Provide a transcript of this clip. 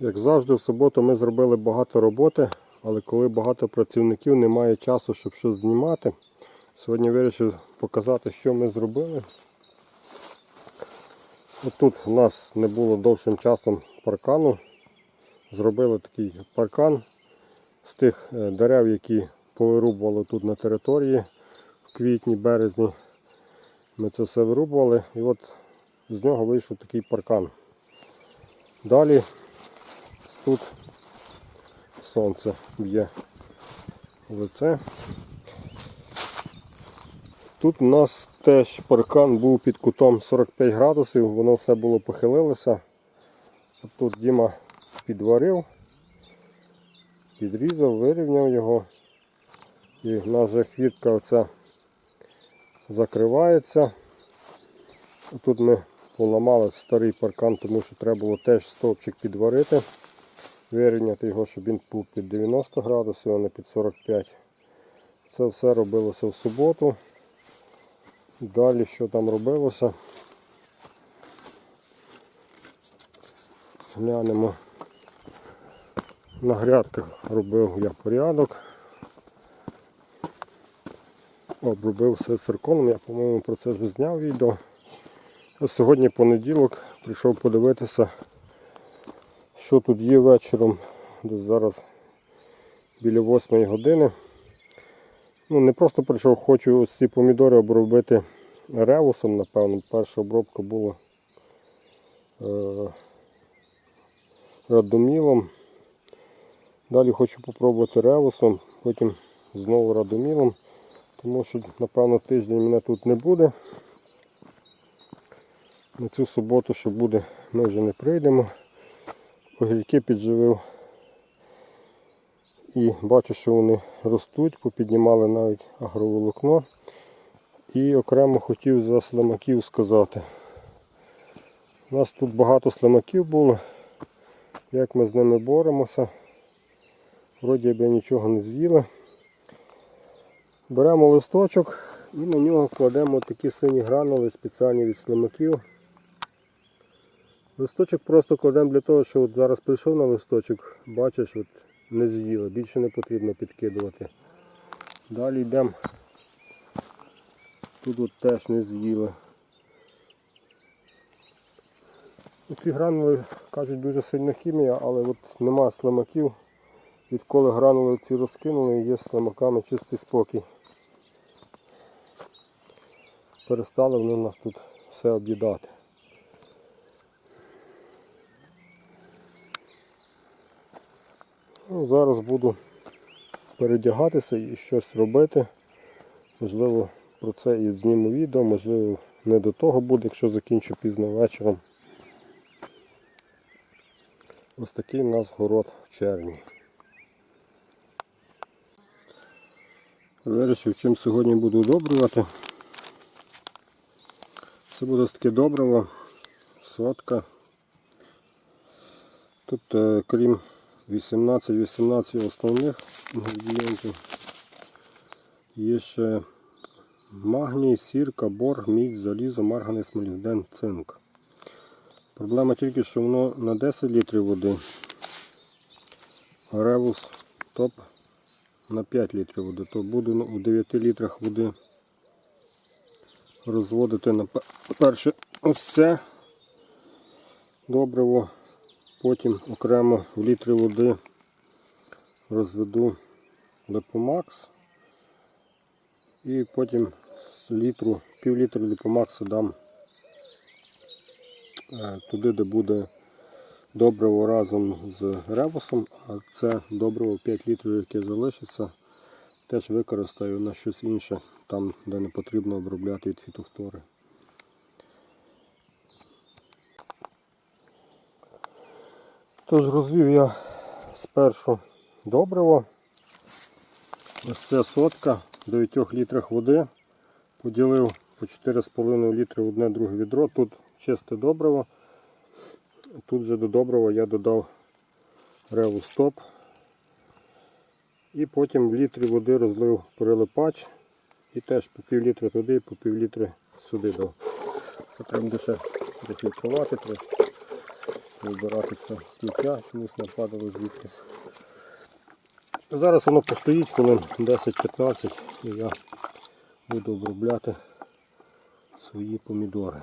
Як завжди, в суботу ми зробили багато роботи, але коли багато працівників, немає часу, щоб щось знімати. Сьогодні вирішив показати, що ми зробили. Отут у нас не було довшим часом паркану. Зробили такий паркан з тих е, дерев, які повирубували тут на території в квітні, березні. Ми це все вирубували і от з нього вийшов такий паркан. Далі тут сонце б'є в лице. Тут у нас теж паркан був під кутом 45 градусів, воно все було похилилося. Тут Діма підварив, підрізав, вирівняв його. І в нас вже хвітка оця закривається. Тут ми поламали старий паркан, тому що треба було теж стовпчик підварити, вирівняти його, щоб він був під 90 градусів, а не під 45. Це все робилося в суботу. Далі що там робилося? Глянемо. На грядках робив я порядок. Обробив все цирконом, я, по-моєму, про це вже зняв відео. Сьогодні понеділок, прийшов подивитися, що тут є вечором. Десь зараз біля 8 години. Ну, не просто прийшов, хочу ось ці помідори обробити ревусом, напевно. Перша обробка була е, радомілом. Далі хочу попробувати ревусом, потім знову радомілом, тому що, напевно, тиждень мене тут не буде. На цю суботу, що буде, ми вже не прийдемо. Огірки підживив. І бачу, що вони ростуть, попіднімали навіть агроволокно. І окремо хотів за слимаків сказати. У нас тут багато слимаків було. Як ми з ними боремося. Вроді б я нічого не з'їли. Беремо листочок і на нього кладемо такі сині гранули спеціальні від слимаків. Листочок просто кладемо для того, що от зараз прийшов на листочок, бачиш, от не з'їли, більше не потрібно підкидувати. Далі йдемо. Тут от теж не з'їли. Ці гранули кажуть дуже сильна хімія, але от нема слимаків. Відколи гранули ці розкинули, є з слимаками чистий спокій. Перестали вони у нас тут все об'їдати. Ну, зараз буду передягатися і щось робити. Можливо, про це і зніму відео, можливо, не до того буде, якщо закінчу пізно вечором. Ось такий у нас город в червні. Вирішив, чим сьогодні буду удобрювати. Це буде таке добриво, сотка. Тут, е, крім 18-18 основних інгредієнтів, є ще магній, сірка, бор, мідь, залізо, марганець, молібден, цинк. Проблема тільки, що воно на 10 літрів води, ревус топ на 5 літрів води, то буду ну, у 9 літрах води розводити на перше ось це добриво, потім окремо в літрі води розведу липомакс і потім з літру, пів літру липомаксу дам е, туди, де буде добриво разом з ребусом, а це добриво 5 літрів, яке залишиться, теж використаю на щось інше, там, де не потрібно обробляти від фітофтори. Тож розвів я спершу добриво. Ось це сотка в 9 літрах води. Поділив по 4,5 літри одне друге відро. Тут чисте добриво. Тут же до добрива я додав реву стоп. І потім в літрі води розлив перелипач. І теж по пів літра туди і по пів літри сюди дав. Це треба ще дофільтрувати трошки. Вибирати з сміття, чомусь нападало звідкись. Зараз воно постоїть хвилин 10-15 і я буду обробляти свої помідори.